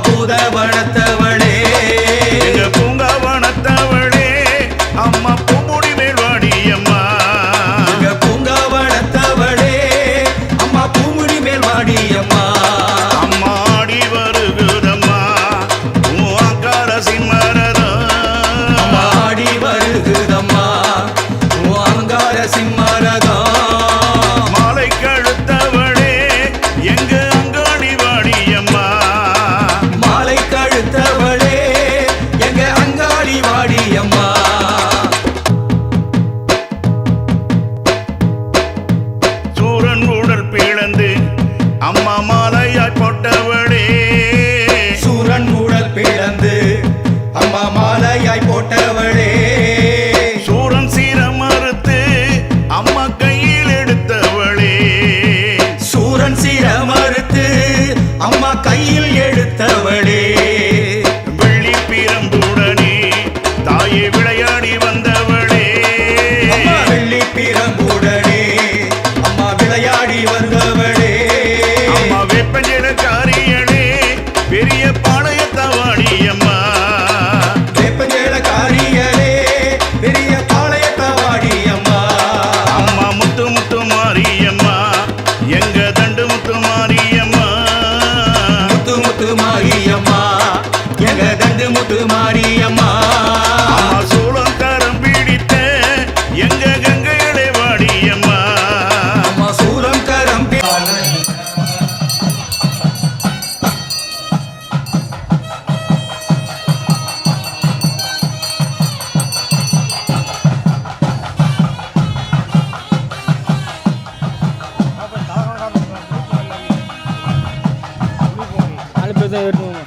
பூதவனத்தவளே எங்க Hello, everyone.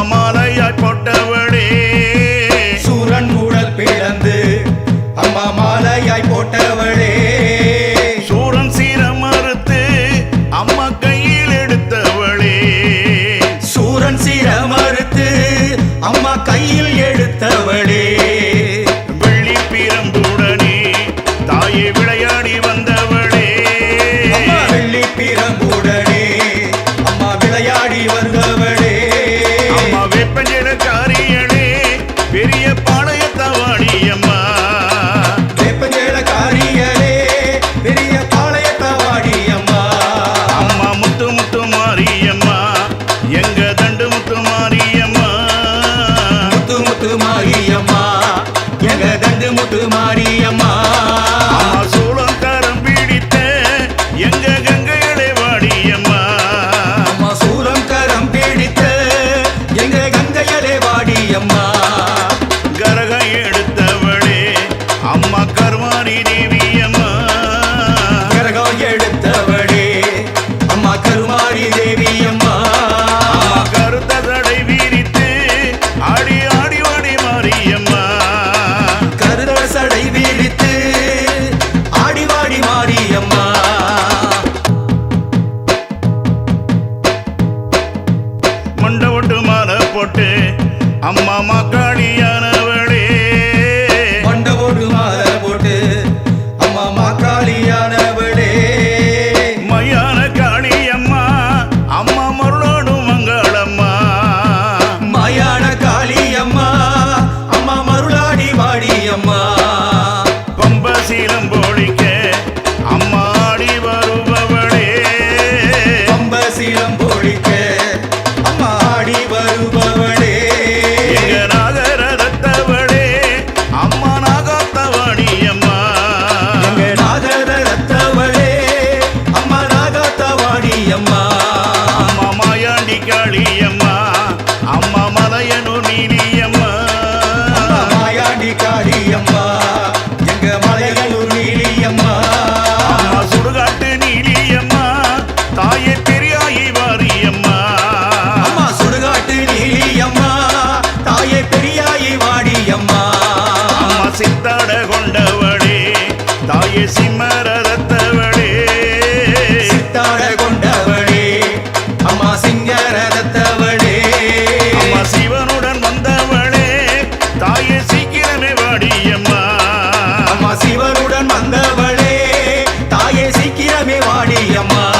அம்மா மாரியம்மா. எங்க தண்டு முத்து மாரியம்மா. சோளம் தரம் பிடித்த எங்க கங்கைகளை வாடியம்மா அம்மா சூலம் தரம் பிடித்த எங்க கங்கையலே வாடியம்மா கரக ஏழு ஆடியம்மா